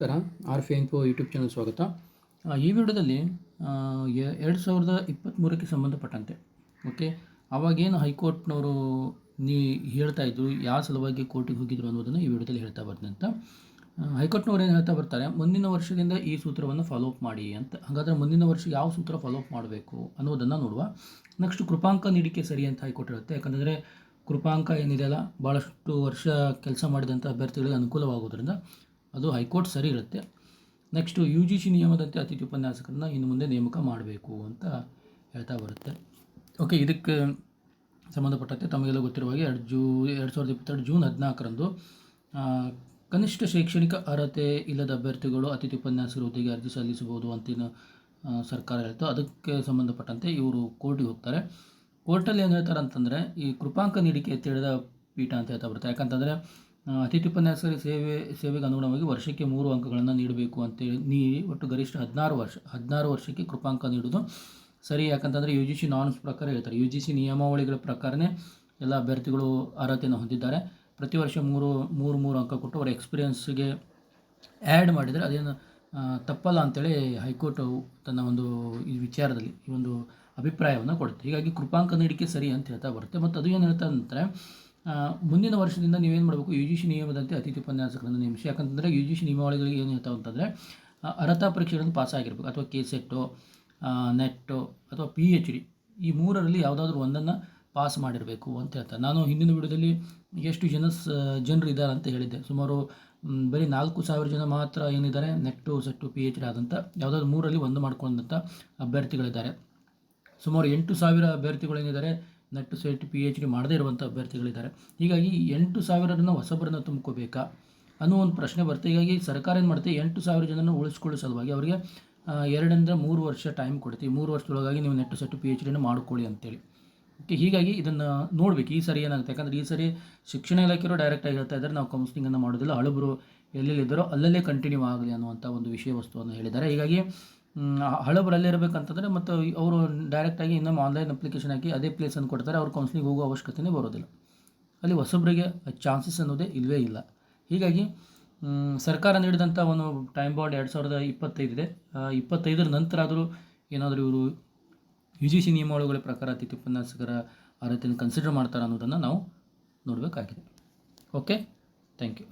ನಮಸ್ಕಾರ. ಆರ್ ಫಿ info YouTube channel ಸ್ವಾಗತ. ಈ ವಿಡಿಯೋದಲ್ಲಿ ಎರಡು ಸಾವಿರದ ಇಪ್ಪತ್ತ್ಮೂರಕ್ಕೆ ಸಂಬಂಧಪಟ್ಟಂತೆ ಓಕೆ ಅವಾಗೇನು ಹೈಕೋರ್ಟ್ನವರು ನೀ, ಹೇಳ್ತಾ ಇದ್ರು, ಯಾವ ಸಲುವಾಗಿ ಕೋರ್ಟಿಗೆ ಹೋಗಿದ್ರು ಅನ್ನೋದನ್ನು ಈ ವಿಡಿಯೋದಲ್ಲಿ ಹೇಳ್ತಾ ಬರ್ತೀನಿ ಅಂತ. ಹೈಕೋರ್ಟ್ನವ್ರು ಏನು ಹೇಳ್ತಾ ಬರ್ತಾರೆ, ಮುಂದಿನ ವರ್ಷದಿಂದ ಈ ಸೂತ್ರವನ್ನು ಫಾಲೋ ಅಪ್ ಮಾಡಿ ಅಂತ. ಹಾಗಾದರೆ ಮುಂದಿನ ವರ್ಷ ಯಾವ ಸೂತ್ರ ಫಾಲೋ ಅಪ್ ಮಾಡಬೇಕು ಅನ್ನೋದನ್ನು ನೋಡುವ. ನೆಕ್ಸ್ಟ್ ಕೃಪಾಂಕ ನೀಡಿಕೆ ಸರಿ ಅಂತ ಹೈಕೋರ್ಟ್ ಇರುತ್ತೆ ಯಾಕಂದರೆ ಕೃಪಾಂಕ ಏನಿದೆಯಲ್ಲ ಭಾಳಷ್ಟು ವರ್ಷ ಕೆಲಸ ಮಾಡಿದಂಥ ಅಭ್ಯರ್ಥಿಗಳಿಗೆ ಅನುಕೂಲವಾಗೋದ್ರಿಂದ ಅದು ಹೈಕೋರ್ಟ್ ಸರಿ ಇರುತ್ತೆ. ನೆಕ್ಸ್ಟು ಯು ಜಿ ಸಿ ನಿಯಮದಂತೆ ಅತಿಥಿ ಉಪನ್ಯಾಸಕರನ್ನ ಇನ್ನು ಮುಂದೆ ನೇಮಕ ಮಾಡಬೇಕು ಅಂತ ಹೇಳ್ತಾ ಬರುತ್ತೆ. ಓಕೆ ಇದಕ್ಕೆ ಸಂಬಂಧಪಟ್ಟಂತೆ ತಮಗೆಲ್ಲ ಗೊತ್ತಿರುವ ಹಾಗೆ ಎರಡು ಜೂ, ಎರಡು ಸಾವಿರದ ಇಪ್ಪತ್ತೆರಡು ಜೂನ್ ಹದಿನಾಲ್ಕರಂದು ಕನಿಷ್ಠ ಶೈಕ್ಷಣಿಕ ಅರ್ಹತೆ ಇಲ್ಲದ ಅಭ್ಯರ್ಥಿಗಳು ಅತಿಥಿ ಉಪನ್ಯಾಸಕರ ಹುದ್ದೆಗೆ ಅರ್ಜಿ ಸಲ್ಲಿಸಬಹುದು ಅಂತಿನ ಸರ್ಕಾರ ಹೇಳ್ತು. ಅದಕ್ಕೆ ಸಂಬಂಧಪಟ್ಟಂತೆ ಇವರು ಕೋರ್ಟಿಗೆ ಹೋಗ್ತಾರೆ. ಕೋರ್ಟಲ್ಲಿ ಏನು ಹೇಳ್ತಾರೆ ಅಂತಂದರೆ ಈ ಕೃಪಾಂಕ ನೀಡಿಕೆ ತಿಳಿದ ಪೀಠ ಅಂತ ಹೇಳ್ತಾ ಬರುತ್ತೆ. ಯಾಕಂತಂದರೆ ಅತಿಥಿ ಉಪನ್ಯಾಸಕರ ಸೇವೆ, ಸೇವೆಗೆ ಅನುಗುಣವಾಗಿ ವರ್ಷಕ್ಕೆ ಮೂರು ಅಂಕಗಳನ್ನು ನೀಡಬೇಕು ಅಂತೇಳಿ ನೀಡಿ ಒಟ್ಟು ಗರಿಷ್ಠ ಹದಿನಾರು ವರ್ಷ, ಹದಿನಾರು ವರ್ಷಕ್ಕೆ ಕೃಪಾಂಕ ನೀಡೋದು. ಸರಿ, ಯಾಕಂತಂದರೆ ಯು ಜಿ ಸಿ ನಾನ್ಸ್ ಪ್ರಕಾರ ಹೇಳ್ತಾರೆ. ಯು ಜಿ ಸಿ ನಿಯಮಾವಳಿಗಳ ಪ್ರಕಾರನೇ ಎಲ್ಲ ಅಭ್ಯರ್ಥಿಗಳು ಅರ್ಹತೆಯನ್ನು ಹೊಂದಿದ್ದಾರೆ. ಪ್ರತಿ ವರ್ಷ ಮೂರು ಮೂರು ಮೂರು ಅಂಕ ಕೊಟ್ಟು ಅವರ ಎಕ್ಸ್ಪೀರಿಯೆನ್ಸ್ಗೆ ಆ್ಯಡ್ ಮಾಡಿದರೆ ಅದೇನು ತಪ್ಪಲ್ಲ ಅಂತೇಳಿ ಹೈಕೋರ್ಟ್ ತನ್ನ ಒಂದು ಈ ವಿಚಾರದಲ್ಲಿ ಈ ಒಂದು ಅಭಿಪ್ರಾಯವನ್ನು ಕೊಡುತ್ತೆ. ಹೀಗಾಗಿ ಕೃಪಾಂಕ ನೀಡಿಕೆ ಸರಿ ಅಂತ ಹೇಳ್ತಾ ಬರುತ್ತೆ. ಮತ್ತು ಅದು ಏನು ಹೇಳ್ತಾ ಅಂದರೆ ಮುಂದಿನ ವರ್ಷದಿಂದ ನೀವೇನು ಮಾಡಬೇಕು? ಯು ಜಿ ಸಿ ನಿಯಮದಂತೆ ಅತಿಥಿ ಉಪನ್ಯಾಸಗಳನ್ನು ನೇಮಿಸಿ. ಯಾಕಂತಂದರೆ ಯು ಜಿ ಸಿ ನಿಯಮಾವಳಿಗಳಿಗೆ ಏನು ಹೇಳ್ತಾವೆ ಅಂತಂದರೆ ಅರ್ಹತಾ ಪರೀಕ್ಷೆಗಳನ್ನು ಪಾಸ್ ಆಗಿರಬೇಕು ಅಥವಾ ಕೆ ಸೆಟ್ಟು ನೆಟ್ಟು, ಅಥವಾ ಪಿ ಎಚ್ ಡಿ ಈ ಮೂರರಲ್ಲಿ ಯಾವುದಾದ್ರೂ ಒಂದನ್ನು ಪಾಸ್ ಮಾಡಿರಬೇಕು ಅಂತ ಹೇಳ್ತಾರೆ. ನಾನು ಹಿಂದಿನ ವಿಡಿಯೋದಲ್ಲಿ ಎಷ್ಟು ಜನ ಜನರು ಇದ್ದಾರೆ ಅಂತ ಹೇಳಿದ್ದೆ. ಸುಮಾರು ಬರೀ ನಾಲ್ಕು ಸಾವಿರ ಜನ ಮಾತ್ರ ಏನಿದ್ದಾರೆ, ನೆಟ್ಟು, ಸೆಟ್ಟು ಪಿ ಎಚ್ ಡಿ ಆದಂಥ ಯಾವುದಾದ್ರು ಮೂರಲ್ಲಿ ಒಂದು ಮಾಡ್ಕೊಂಡಂಥ ಅಭ್ಯರ್ಥಿಗಳಿದ್ದಾರೆ. ಸುಮಾರು ಎಂಟು ಸಾವಿರ ಅಭ್ಯರ್ಥಿಗಳೇನಿದ್ದಾರೆ NET SET P H D ಮಾಡದೇ ಇರುವಂಥ ಅಭ್ಯರ್ಥಿಗಳಿದ್ದಾರೆ. ಹೀಗಾಗಿ ಎಂಟು ಸಾವಿರನ ಹೊಸಬರನ್ನು ತುಂಬ್ಕೋಬೇಕಾ ಅನ್ನೋ ಒಂದು ಪ್ರಶ್ನೆ ಬರುತ್ತೆ. ಹೀಗಾಗಿ ಸರ್ಕಾರ ಏನು ಮಾಡುತ್ತೆ? ಎಂಟು ಸಾವಿರ ಜನನ ಉಳಿಸ್ಕೊಳ್ಳೋ ಸಲುವಾಗಿ ಅವರಿಗೆ ಎರಡರಿಂದ ಮೂರು ವರ್ಷ ಟೈಮ್ ಕೊಡ್ತೀವಿ ಮೂರು ವರ್ಷದೊಳಗಾಗಿ ನೀವು ನೆಟ್ ಸೆಟ್ ಪಿ ಎಚ್ ಡಿನ ಮಾಡ್ಕೊಳ್ಳಿ ಅಂತೇಳಿ. ಓಕೆ ಹೀಗಾಗಿ ಇದನ್ನು ನೋಡ್ಬೇಕು. ಈ ಸರಿ ಏನಾಗುತ್ತೆ? ಯಾಕಂದರೆ ಈ ಸರಿ ಶಿಕ್ಷಣ ಇಲಾಖೆಯವರು ಡೈರೆಕ್ಟಾಗಿ ಹೇಳ್ತಾ ಇದ್ದಾರೆ. ನಾವು ಕೌನ್ಸಿಲಿಂಗನ್ನು ಮಾಡೋದಿಲ್ಲ. ಹಳಬರು ಎಲ್ಲೆಲ್ಲಿದ್ದಾರೋ ಅಲ್ಲಲ್ಲೇ ಕಂಟಿನ್ಯೂ ಆಗಲಿ ಅನ್ನುವಂಥ ಒಂದು ವಿಷಯ ವಸ್ತುವನ್ನು ಹೇಳಿದ್ದಾರೆ. ಹೀಗಾಗಿ ಮ್, ಹ- ಹಳಬರು ಅಲ್ಲೇ ಇರಬೇಕಂತಂದರೆ ಮತ್ತು ಅವರು ಡೈರೆಕ್ಟಾಗಿ ಇನ್ನೊಮ್ಮೆ ಆನ್ಲೈನ್ ಅಪ್ಲಿಕೇಶನ್ ಹಾಕಿ ಅದೇ ಪ್ಲೇಸನ್ನು ಕೊಡ್ತಾರೆ ಅವ್ರು ಕೌನ್ಸಿಲಿಂಗ್ ಹೋಗೋ ಅವಶ್ಯಕತೆಯೇ ಬರೋದಿಲ್ಲ. ಅಲ್ಲಿ ಹೊಸಬರಿಗೆ ಚಾನ್ಸಸ್ ಅನ್ನೋದೇ ಇಲ್ಲವೇ ಇಲ್ಲ. ಹೀಗಾಗಿ ಸರ್ಕಾರ ನೀಡಿದಂಥ ಒಂದು ಟೈಮ್ ಬಾಂಡ್ ಎರಡು ಸಾವಿರದ ಇಪ್ಪತ್ತೈದಿದೆ ಇಪ್ಪತ್ತೈದರ ನಂತರ ಆದರೂ ಏನಾದರೂ ಇವರು ಯು ಜಿ ಸಿ ನಿಯಮಾವಳಿಗಳ ಪ್ರಕಾರ ಅತಿಥಿ ಉಪನ್ಯಾಸಕರ ಅರ್ಹತೆಯನ್ನು ಕನ್ಸಿಡರ್ ಮಾಡ್ತಾರೆ ಅನ್ನೋದನ್ನು ನಾವು ನೋಡಬೇಕಾಗಿದೆ. Okay thank you